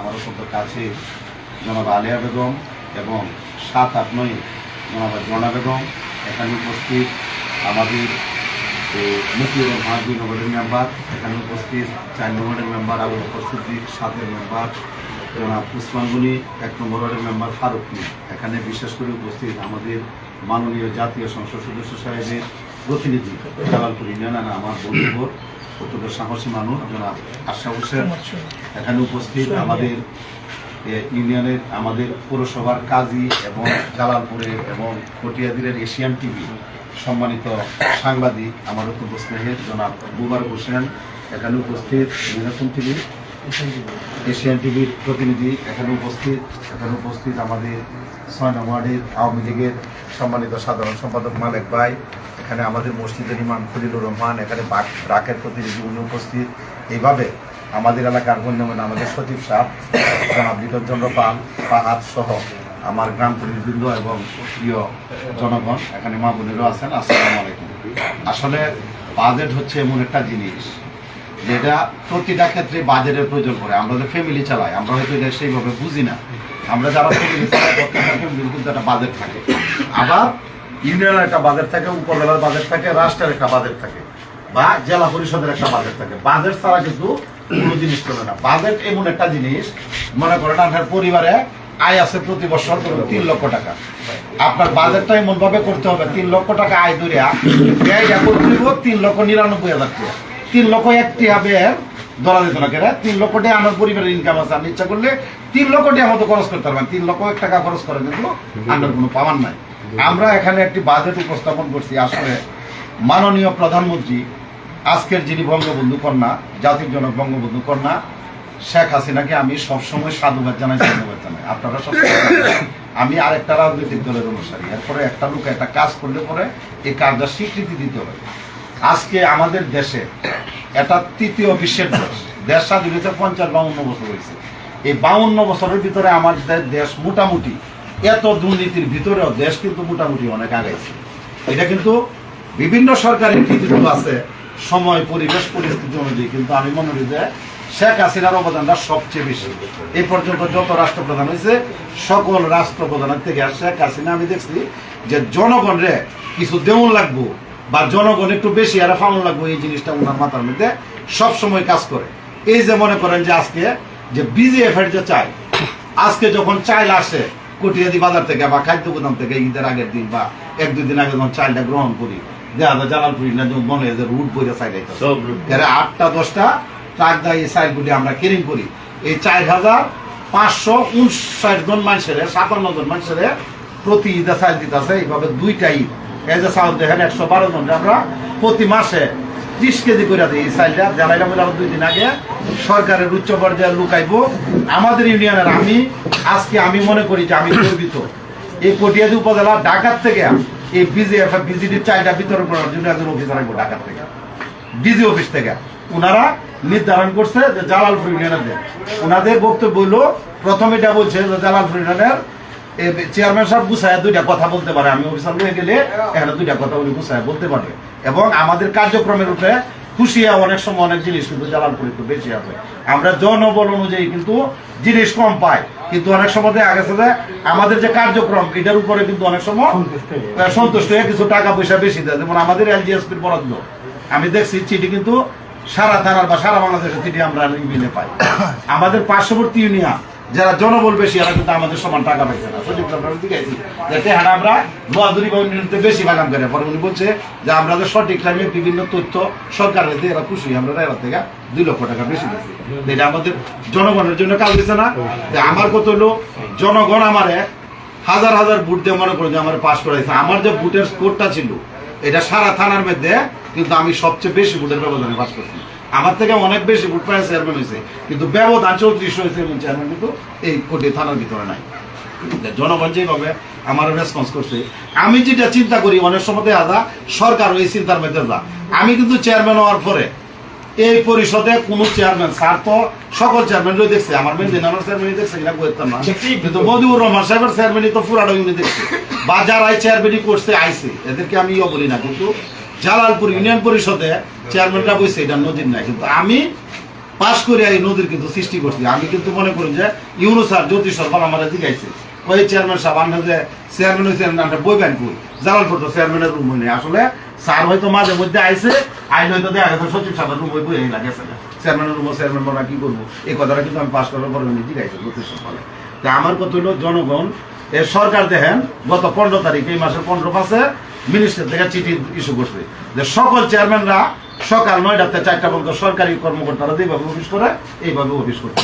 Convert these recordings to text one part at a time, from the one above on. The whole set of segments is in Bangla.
আমার অত্যন্ত কাছে জনাব আলিয়া বেগম এবং সাত, আট নয় জনাব জনা বেগম। এখানে উপস্থিত আমাদের মুক্তির দুই নম্বরের মেম্বার, এখানে উপস্থিত চার নম্বরের মেম্বার আবু বকর সাতের মেম্বার জনাব উসমান গনি, এক নম্বর ওয়ার্ডের মেম্বার ফারুক এখানে বিশেষ করে উপস্থিত আমাদের মাননীয় জাতীয় সংসদ সদস্য সাহেবের প্রতিনিধি জালালপুর ইউনিয়ন আমার বন্ধুবর অত্যন্ত সাহসী মানুষ জনাব আশা হোসেন এখানে উপস্থিত আমাদের ইউনিয়নের আমাদের পৌরসভার কাজী এবং জালালপুরের এবং কটিয়াদিরের এশিয়ান টিভি সম্মানিত সাংবাদিক আমার অত্যন্ত স্নেহের জনাব মুবারক হোসেন এখানে উপস্থিত বিনোদন টিভি এশিয়ান টিভির প্রতিনিধি এখানে উপস্থিত এখানে উপস্থিত আমাদের ছয় নং ওয়ার্ডের আওয়ামী লীগের সম্মানিত সাধারণ সম্পাদক মালেক ভাই এখানে আমাদের মসজিদের ইমাম খলিলুর রহমান, এখানে বাক- ব্রাকের প্রতিনিধি উনি উপস্থিত। এইভাবে আমাদের এলাকার গণ্যমান্য আমাদের সচিব সাহেব, জনাব পাল, পাহাড় সহ আমার গ্রাম প্রতিবৃন্দ এবং প্রিয় জনগণ, এখানে মা বোনেরও আছেন। আসসালামু আলাইকুম। আসলে বাজেট হচ্ছে এমন একটা জিনিস যেটা প্রতিটা ক্ষেত্রে বাজেটের প্রয়োজন পড়ে। আমরা যে ফ্যামিলি চালাই, আমরা হয়তো এটা সেইভাবে বুঝি না। আমরা যারা ফ্যামিলি চালাই প্রত্যেকটা ফ্যামিলির কিন্তু একটা বাজেট থাকে। আবার ইউনিয়নের একটা বাজেট থাকে, উপজেলার বাজেট থাকে, রাষ্ট্রের একটা বাজেট থাকে, বা জেলা পরিষদের একটা বাজেট থাকে। বাজেট ছাড়া কিন্তু কোনো জিনিস চলে না। বাজেট এমন একটা জিনিস, মনে করেন আপনার পরিবারে আয় আছে প্রতি বছর তিন লক্ষ টাকা। আপনার বাজেটটা এমন ভাবে করতে হবে, তিন লক্ষ টাকা আয় ব্যয় করতে তিন লক্ষ নিরানব্বই হাজার টাকা। তিন লক্ষ একটি হবে ধরা যেত না, কেন? তিন লক্ষ টাকা আমার পরিবারের ইনকাম আছে আমি ইচ্ছা করলে তিন লক্ষ টাকা মতো খরচ করতে পারবেন। তিন লক্ষ টাকা খরচ করে কিন্তু আমার কোনো পাওয়ার নাই। আমরা এখানে একটি বাজেট উপস্থাপন করছি। আসলে মাননীয় প্রধানমন্ত্রী, আজকের যিনি বঙ্গবন্ধু কন্যা, জাতির জনক বঙ্গবন্ধু কন্যা, শেখ হাসিনাকে আমি সবসময় সাধুবাদ জানাই, ধন্যবাদ জানাই। আপনারা সব আমি আরেকটা রাজনৈতিক দলের অনুসারী। এরপরে একটা লোক একটা কাজ করলে পরে এই কাজটা স্বীকৃতি দিতে হবে। আজকে আমাদের দেশে এটা তৃতীয় বিশ্বের দেশ। দেশ স্বাধীন হয়েছে পঞ্চাশ বাউন্ন বছর হয়েছে। এই বাউন্ন বছরের ভিতরে আমাদের দেশ মোটামুটি এত দুর্নীতির ভিতরেও দেশ কিন্তু মোটামুটি অনেক আগাইছে। এটা কিন্তু বিভিন্ন সরকারের কৃতিত্ব আছে, সময়, পরিবেশ, পরিস্থিতি অনুযায়ী, কিন্তু আমি মনে করি যে শেখ হাসিনার অবদানটা সবচেয়ে বেশি। এই পর্যন্ত যত রাষ্ট্রপ্রধান হয়েছে, সকল রাষ্ট্রপ্রধানের থেকে আর শেখ হাসিনা, আমি দেখছি যে জনগণরে কিছু দেউন লাগবো বা জনগণ একটু বেশি আর ফাউন লাগবো, এই জিনিসটা ওনার মাথার মধ্যে সবসময় কাজ করে। এই যে মনে করেন যে আজকে যে বিজিএফ এর যে চাই, আজকে যখন চাইল আসে কটিয়াদি বাজার থেকে বা খাদ্য গুদাম থেকে ঈদের আগের দিন বা এক দুই দিন আগে যখন চাইলটা গ্রহণ করি দেখা যায় জালালপুরি না যখন মনে হয় যে রুট বইটা চাইল এরা আটটা দশটা ট্রাক দেয় এই চাইলগুলি আমরা কেরিং করি। এই চার হাজার পাঁচশো উনষাট জন মানুষের সাতান্ন জন মানুষের প্রতি ঈদে চাইল দিতেছে। এইভাবে দুইটা ঈদ। এই যে দেখেন একশো বারো জন। আমরা প্রতি মাসে ত্রিশ কেজি করে দিই এই চাইলটা জানাইলাম দুই দিন আগে। সরকারের উচ্চ পর্যায়ে লুকাইবো আমাদের ইউনিয়নের আমি আজকে আমি মনে করি যে আমি গর্বিত। এই কটিয়াদি উপজেলা ঢাকার থেকে এই বিজিএফ বিজিডির চাইটা বিতরণ করার জন্য একজন অফিসার আসব ঢাকার থেকে। ডিজি অফিস থেকে। ওনারা নির্ধারণ করছে যে জালালপুর ইউনিয়নের ওনাদের বক্তব্য হইল প্রথম এটা বলছে যে জালালপুর ইউনিয়নের চেয়ারম্যান সাহেব গুছায় দুইটা কথা বলতে পারে। আমি অফিসার লয়ে গেলে এখানে দুইটা কথা উনি গুছায় বলতে পারে। এবং আমাদের কার্যক্রমের উপরে খুশি হয় অনেক সময় অনেক জিনিস কিন্তু জালালপুর একটু বেশি হবে আমরা জনবল অনুযায়ী কিন্তু জিনিস কম পাই কিন্তু অনেক সময় দেখা গেছে যে আমাদের যে কার্যক্রম এটার উপরে কিন্তু অনেক সময় সন্তুষ্ট হয়ে কিছু টাকা পয়সা বেশি দেয়। যেমন আমাদের এলজিএসপির বরাদ্দ। আমি দেখছি চিঠি কিন্তু সারা থানার বা সারা বাংলাদেশের চিঠি আমরা মিলে পাই। আমাদের পার্শ্ববর্তী ইউনিয়ন যারা জনবল বেশি এরা কিন্তু আমাদের সমান টাকা পাইছে না। সাহেব দিকেছি যাতে হারা আমরা লোহাদুরি বা ইউনিয়নতে বেশি বাগান করে পরে উনি বলছে যে আমরা যে সঠিক টাইমে বিভিন্ন তথ্য সরকারের এরা খুশি আমরা এরা থেকে দুই লক্ষ টাকা বেশি দিচ্ছি এটা আমাদের জনগণের জন্য কাজ দিচ্ছে না। আমার কত হলো, জনগণ আমারে হাজার হাজার ভোট দিয়ে মনে করে যে আমার পাস করাইছে। আমার যে ভোটের স্কোরটা ছিল, এটা সারা থানার মধ্যে, কিন্তু আমি সবচেয়ে বেশি ভোটের ব্যবধানে পাস করছি। আমার থেকে অনেক বেশি ভোট পায় চেয়ারম্যান হয়েছে। কিন্তু ব্যবধান চৌত্রিশ হয়েছে এবং চেয়ারম্যান কিন্তু এই কোটি থানার ভিতরে নাই। জনগণ যেভাবে আমার রেসপন্স করছে, আমি যেটা চিন্তা করি, অনেক সময় যায়, সরকার ওই চিন্তার মধ্যে যা আমি কিন্তু চেয়ারম্যান হওয়ার পরে এই পরিষদে কোন চেয়ারম্যান স্যার তো সকল চেয়ারম্যান দেখছে আমার মেন দিনানোর চেয়ারম্যান দেখছে কিনা বলতাম না। কিন্তু মদিউর রহমান সাহেবের চেয়ারম্যানই তো পুরাটা ইউনি দেখছে। বা যারা এই চেয়ারম্যানই করছে আইছে। এদেরকে আমি ইয়ে বলি না কিন্তু জালালপুর ইউনিয়ন পরিষদে চেয়ারম্যানরা বসে এটা নদীর নাই। কিন্তু আমি পাশ করে এই নদীর কিন্তু সৃষ্টি করছি। আমি কিন্তু মনে করি যে ইউনুস আর জ্যোতিষ সরকার আমার জিগাইছে ওই চেয়ারম্যান সাহেব আমরা যে চেয়ারম্যান হয়েছে আমরা বই ব্যান কই জালালপুর তো চেয়ারম্যানের রুম হয়নি। আসলে স্যার হয়তো মাঝে মধ্যে আইসে আইন হয়তো দেখা গেছে সচিব সাহেবের রুম বই বই লাগেছে না চেয়ারম্যানের রুম চেয়ারম্যান বলা কি করব? এই কথাটা কিন্তু আমি পাশ করার পরে জিগাইছে জ্যোতিষ সরকারে তা আমার কথা হলো, জনগণ, এ সরকার দেখেন, গত পনেরো তারিখ, এই মাসের পনেরো পাঁচে মিনিস্টার থেকে চিঠি ইস্যু করছে, যে সকল চেয়ারম্যানরা সকাল নয়টাতে চারটা পর্যন্ত সরকারি কর্মকর্তারা যেভাবে অফিস করে, এইভাবে অফিস করতে।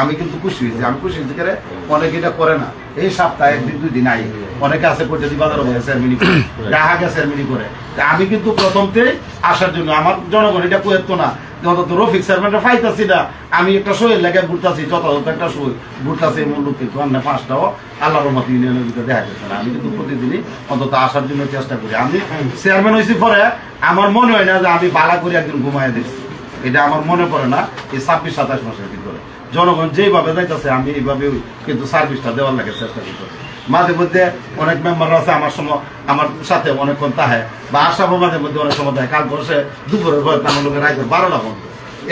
আমি কিন্তু খুশি হয়েছি আমি খুশি হয়েছি করে অনেকে এটা করে না। এই সপ্তাহে একদিন দুই দিন আই অনেকে আছে করতে দি বাজার চেয়ারম্যানি করে। গ্রাহকে চেয়ারম্যানি করে। তা আমি কিন্তু প্রথমতে আসার জন্য আমার জনগণ এটা কোয়েত না যে অন্তত রফিক চেয়ারম্যানটা ফাইতাছি না। আমি একটা শোয়ের লেগে ঘুরতাছি যথাযথ একটা শোয় ঘুরতাছি মূল্য কিন্তু আমরা পাঁচটাও আল্লাহর রহমত ইউনিয়নের ভিতরে দেখা যাচ্ছে না। আমি কিন্তু প্রতিদিনই অন্তত আসার জন্য চেষ্টা করি। আমি চেয়ারম্যান হয়েছি পরে আমার মনে হয় না যে আমি বালা করে একদিন ঘুমায় দিচ্ছি এটা আমার মনে পড়ে না এই ছাব্বিশ, সাতাশ মাসের ভিতরে। জনগণ যেইভাবে যাইতেছে, আমি এইভাবে কিন্তু সার্ভিসটা দেওয়ার লাগে চেষ্টা করতে মাঝে মধ্যে অনেক মেম্বার আছে আমার সময় আমার সাথে অনেকক্ষণ তাহে বা আসামও মাঝে মধ্যে অনেক সময় দেয়। কাল বসে দুপুরের ভয় আমার লোকের রাইতে বারোটা পর্যন্ত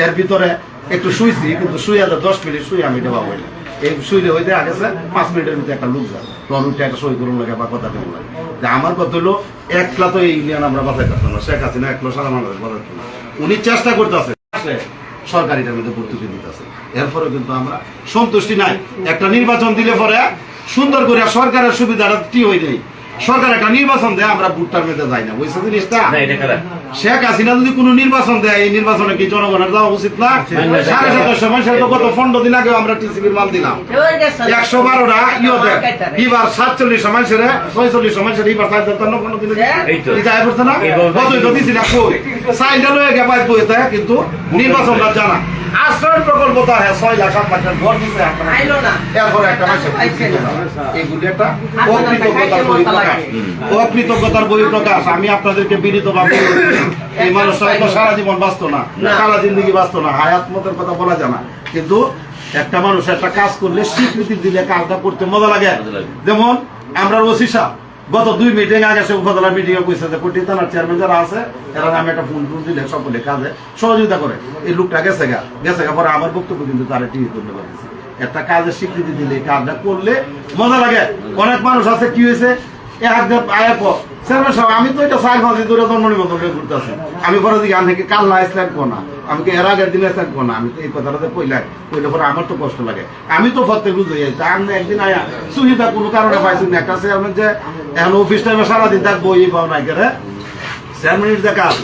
এর ভিতরে একটু শুইছি, কিন্তু শুয়ে দশ মিনিট শুয়ে আমি দেওয়া হইনি এই শুইলে হইতে আগেছে পাঁচ মিনিটের ভিতরে একটা লোক যায় তখন উঠে একটা সই করুন লাগে বা কথা বলুন লাগে। যে আমার কথা হলো একলা তো এই ইউনিয়ন আমরা বাঁচাই পারতাম না। শেখ হাসিনা একলা সারা বাংলাদেশ বাঁচাইতো না। উনি চেষ্টা করতেছে। সরকারিটার মধ্যে ভর্তুকি দিতেছে। এরপরে কিন্তু আমরা সন্তুষ্টি নাই। একটা নির্বাচন দিলে পরে সুন্দর করে সরকারের সুবিধাটা কি হয়ে যায়? সরকার একটা নির্বাচন দেয় আমরা ভুট্টার মধ্যে যাই না বুঝছে জিনিসটা? না এটা খারাপ শেখ হাসিনা যদি কোনো নির্বাচন দেয় এই নির্বাচনে কি জনগণের যাওয়া উচিত না? সাড়ে তো গত পনেরো দিন আগে আমরা টিসিবির মাল দিলাম। একশো বারোটা ইয়ে এবার সাতচল্লিশ সময় সেরে ছয়চল্লিশ সময় সেরে এবার সাড়ে দিন। এটা আয় পড়ছে না? কত তো দিছি না কই? সাইনটা লয়ে কিন্তু নির্বাচনটা জানা। আশ্রয় প্রকল্প তো হ্যাঁ ছয় লাখ সাত লাখ ঘর একটা মানুষ। আইলো না। এরপরে একটা মানুষ পাইছে না। এগুলি একটা অকৃতজ্ঞতার বহিঃপ্রকাশ অকৃতজ্ঞতার বহিঃপ্রকাশ আমি আপনাদেরকে বিনীত ভাবে এই মানুষটা তো সারা জীবন বাঁচতো না। সারা জিন্দগি বাঁচতো না হায়াত মতের কথা বলা যায় না কিন্তু একটা মানুষ একটা কাজ করলে স্বীকৃতি দিলে কাজটা করতে মজা লাগে মজা লাগে। যেমন আমরা ওসি সাহেব গত দুই মিটিং আগে সে উপজেলা মিটিং এ কইছে যে কোটি থানার চেয়ারম্যান যারা আছে, এরা আমি একটা ফোন টোন দিলে সকলে কাজে। সহযোগিতা করে। এই লোকটা গেছে গা। গেছে গা পরে আমার বক্তব্য কিন্তু তারা টিভি করতে পারতেছে একটা কাজের স্বীকৃতি দিলে কাজটা করলে মজা লাগে। অনেক মানুষ আছে, কি হয়েছে? এক দেব আমি তো এটা করে আমি পরে কাল না আসলেন কোনা আমি এর আগের আসলেন কোনা আমি এই কথাটাতে পরে আমার তো কষ্ট লাগে। আমি তো বুঝতে যাই একদিন আয়া কোনো কারণে পাইছি না। একটা চেয়ারম্যান যে এখন অফিস টাইমে সারাদিন পাও নাই করে চেয়ারম্যানের যে কাজ,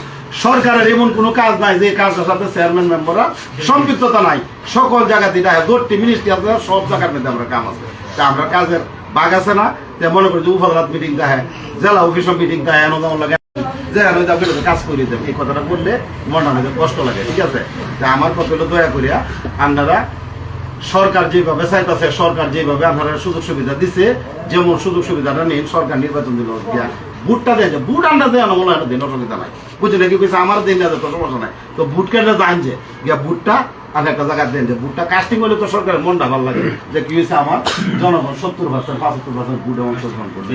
সরকারের এমন কোনো কাজ নাই যে কাজটার সাথে চেয়ারম্যান মেম্বাররা সম্পৃক্ততা নাই। সকল জায়গাতে এটা দৌড়টি মিনিস্ট্রি আছে, সব জায়গার মধ্যে আমরা কাম আছে। আমরা কাজের বাগ আছে না, যে মনে করি যে উপজেলাত মিটিং দেয় জেলা অফিসও মিটিং দেয় এনে যেমন লাগে। যে কাজ দেব। এই কথাটা বললে মনে হয় কষ্ট লাগে, ঠিক আছে? আমার কথা হলো দয়া করিয়া, আপনারা সরকার যেভাবে চাইতেছে, সরকার যেভাবে আপনারা সুযোগ সুবিধা দিছে, যেমন সুযোগ সুবিধাটা নেই সরকার নির্বাচন দিল বুটটা দেয় বুট আন্ডা দেয় না, মনে হয় দিন, অসুবিধা নাই। বুঝলি কইছে? আমার দিন তো সমস্যা নাই। তো বুট কেটে জান যে বুটটা আর একটা জায়গায় দেন যে বুটটা কাস্টিং হলে তো সরকারের মনটা ভালো লাগে। যে কি হয়েছে আমার? জনগণ সত্তর পার্সেন্ট পঁচাত্তর পার্সেন্ট বুটে অংশগ্রহণ করবে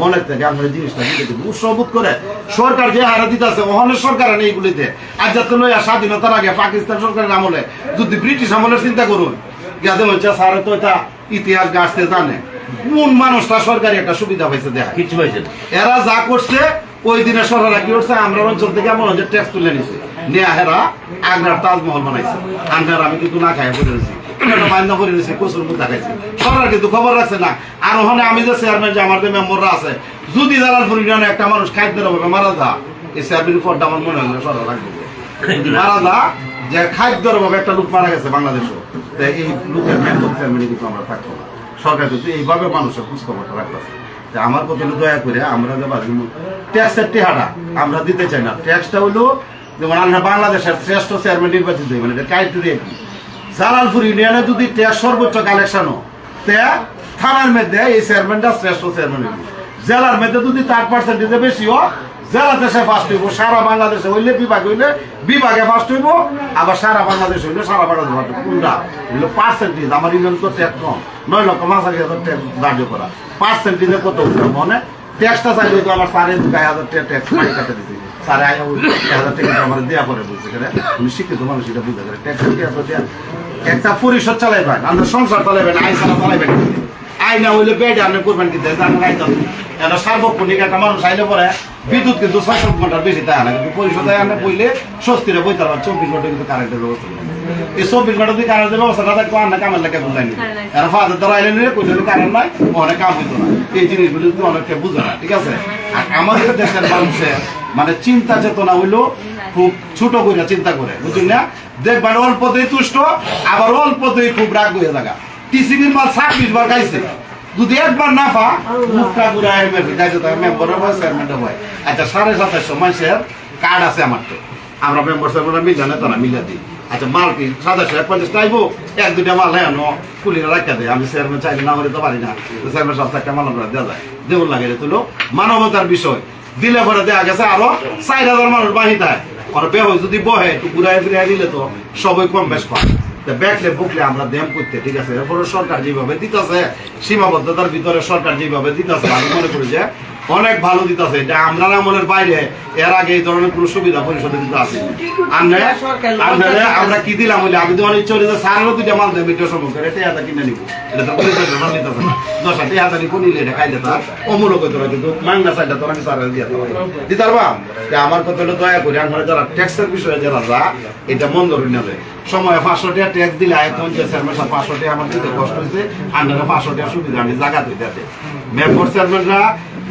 মনের থেকে আপনার জিনিসটা দিতে কিন্তু উৎসবোধ করে সরকার যে হারে দিতেছে ওখানে সরকারের এইগুলিতে। আর যাতে লইয়া স্বাধীনতার আগে পাকিস্তান সরকারের আমলে যদি ব্রিটিশ আমলের চিন্তা করুন যাদের হচ্ছে স্যার তো এটা ইতিহাস গাছতে জানে। কোন মানুষটা সরকারি একটা সুবিধা পাইছে দেখা কিছু পাইছেন এরা যা করছে ওই দিনে সরকার কি করছে? আমরা অঞ্চল থেকে এমন হচ্ছে ট্যাক্স তুলে নিছে। নিয়ে আগ্রার তাজমহল বানাইছে। আমি কিন্তু না রয়েছি। বান্ধা করে রয়েছে, কচুর মুখ দেখাইছে। সরকার কিন্তু খবর রাখছে না। আর ওখানে আমি যে চেয়ারম্যান যে আমার যে মেম্বররা আছে, যদি একটা মানুষ খাইতে হবে মারা যা। এই আমার মনে সরকার রাখবে। মারা যা, যে খাদ্যর ভাবে একটা লোক মারা গেছে বাংলাদেশও এই লোকের মেম্বার চেয়ারম্যানে কিন্তু আমরা থাকব না। সরকার কিন্তু এইভাবে মানুষের রাখতেছে। আমার কথা দয়া করে আমরা যে বাজি ট্যাক্সের টেহারা আমরা দিতে চাই না। ট্যাক্সটা হলো যেমন আমরা বাংলাদেশের শ্রেষ্ঠ চেয়ারম্যান নির্বাচিত হই মানে ক্রাইটেরিয়া কি জালালপুর ইউনিয়নে যদি ট্যাক্স সর্বোচ্চ কালেকশনও তে থানার মধ্যে এই চেয়ারম্যানটা শ্রেষ্ঠ চেয়ারম্যান হইব জেলার মধ্যে যদি তার পার্সেন্টেজে বেশিও জেলাতে সে ফার্স্ট হইব, সারা বাংলাদেশে হইলে বিভাগ হইলে বিভাগে ফার্স্ট হইব, আবার সারা বাংলাদেশ হইলে সারা বাংলাদেশ ফার্স্ট কোনটা? হইল পার্সেন্টেজ আমার ইউনিয়ন তো ট্যাক্স কম। নয় লক্ষ পাঁচ হাজার ট্যাক্স ধার্য করা। পার্সেন্টেজে কত মনে ট্যাক্সটা চাইলে তো আমার সাড়ে দুই হাজার ট্যাক্স কাটে দিতে। ওই এক হাজার টাকা আমার দেওয়া পরে বলছে কেন উনি শিক্ষিত মানুষ এটা বুঝতে পারে ট্যাক্স দেওয়া দেয়া। একটা পরিষদ চালাইবেন আমরা সংসার চালাইবেন আই সালা চালাইবেন আই না হইলে বেডে আপনি করবেন কি? দেয় আমরা আইতাম এটা সার্বক্ষণিক একটা মানুষ আইলে পরে বিদ্যুৎ কিন্তু ছয় সাত ঘণ্টার বেশি তাই না কিন্তু পরিষদে আমরা বইলে স্বস্তিরে বইতে পারবেন চব্বিশ ঘণ্টা কিন্তু কারেন্টের ব্যবস্থা। এই চব্বিশ ঘণ্টা দিয়ে কারেন্টের ব্যবস্থা না থাকলে আন্না কামের লেগে বুঝলাইনি এরা ফাদার দ্বারা আইলেন কইলে কারেন্ট নাই অনেক কাম হইতো না। এই জিনিসগুলো অনেকটা বুঝে না ঠিক আছে? আর আমাদের দেশের মানুষের মানে চিন্তা চেতনা হইল খুব ছোট করে চিন্তা করে বুঝুন না? দেখবেন অল্পতেই তুষ্ট, আবার অল্পতেই খুব রাগ হয়ে থাকা টিসিবির মাল ছাব্বিশ বার খাইছে। যদি একবার না পা, মুখটা ঘুরে খাইছে তাকে মেম্বারের হয় চেয়ারম্যানের হয় আচ্ছা সাড়ে সাতাশশো মানুষের কার্ড আছে আমার তো। আমরা মেম্বার চেয়ারম্যান মিলে না, তারা মিলে দিই। আচ্ছা মাল কি সাতাশশো এক পঞ্চাশ টাইবো এক দুটা মাল হ্যাঁ নো, কুলিরা রাখা দেয়। আমি চেয়ারম্যান চাইলে না হলে তো পারি না। চেয়ারম্যান সব একটা মাল আমরা দেওয়া যায়। দেউল লাগে তুলো মানবতার বিষয়। দিলে পরে দেখা গেছে আরও চার হাজার মানুষ বাহি দেয়। বেহ যদি বহে, একটু ঘুরাই ফিরাই দিলে তো সবই কম বেশ পায়। বেকলে বুকলে আমরা দেম করতে, ঠিক আছে? এরপরে সরকার যেভাবে দিতেছে, সীমাবদ্ধতার ভিতরে সরকার যেভাবে দিতেছে, আমি মনে করি যে অনেক ভালো দিতেছে। এটা আমরা আমলের বাইরে, এর আগে এই ধরনের কোনো সুবিধা পরিষদে কিন্তু আছে। আমরা কি দিলাম বলে, আমি তো অনেক চলে সারও দুইটা মাল দেবে এটা সম্ভব করে এটা কিনে নিব দশ দিতে আমার কথা দয়া করে যারা ট্যাক্সের বিষয়ে এটা মন ধরে সময় পাঁচশো টাকা ট্যাক্স দিলে পাঁচশো টাকা আমার দিতে কষ্ট হয়েছে। পাঁচশো সুবিধা আমি জায়গা দিতে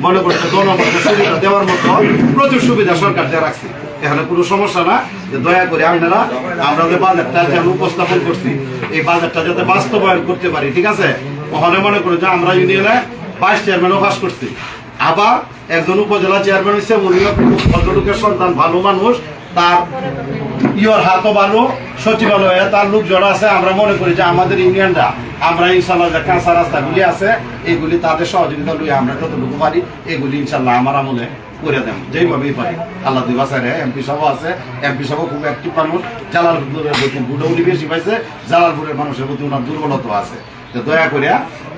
মনে করছে জনগণকে সুবিধা দেওয়ার মতো প্রচুর সুবিধা সরকার দেওয়া রাখছে। এখানে কোনো সমস্যা না, যে দয়া করে আপনারা, আমরা যে বাজারটা যে উপস্থাপন করছি, এই বাজারটা যাতে বাস্তবায়ন করতে পারি, ঠিক আছে? ওখানে মনে করো যে আমরা ইউনিয়নে ভাইস চেয়ারম্যানও পাস করছি। আবার একজন উপজেলা চেয়ারম্যান উনিও ভদ্রলোকের সন্তান, ভালো মানুষ, তার ইয়র হাতও ভালো সচিবালয়ে তার লোকজন আছে, আমরা মনে করি যে আমাদের ইউনিয়নটা আমরা ইনশাল্লাহ যে কাঁচা রাস্তাগুলি আছে, এগুলি তাদের সহযোগিতা লই আমরা যতটুকু পারি, এগুলি ইনশাল্লাহ আমার আমলে করে দেন যেইভাবেই পারি। আল্লাহ দুই বাসায় এমপি সভা আছে, এমপি সভা খুব অ্যাক্টিভ মানুষ। জালালপুরের প্রতি বুড়ৌনি বেশি পাইছে, জালালপুরের মানুষের প্রতি ওনার দুর্বলতা আছে। তো দয়া করে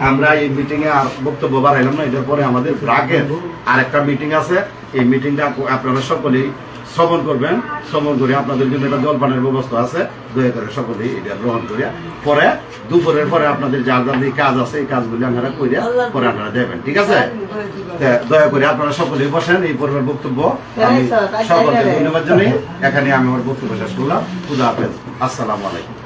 আমরা এই মিটিং এ আর বক্তব্য বাড়াইলাম না, এটার পরে আমাদের ব্রাকের আরেকটা মিটিং আছে। এই মিটিংটা আপনারা সকলেই শ্রবণ করবেন শ্রবণ করে আপনাদের জন্য একটা জলপানের ব্যবস্থা আছে দয়া করে সকলেই এটা গ্রহণ করিয়া পরে দুপুরের পরে আপনাদের যার যে কাজ আছে এই কাজগুলি আপনারা করিয়া পরে আপনারা দেবেন ঠিক আছে? দয়া করে আপনারা সকলেই বসেন এই পর্বের বক্তব্য। আমি সকলকে ধন্যবাদ জানাই। এখানে আমি আমার বক্তব্য শেষ করলাম। খুদা হাফেজ। আসসালামু আলাইকুম।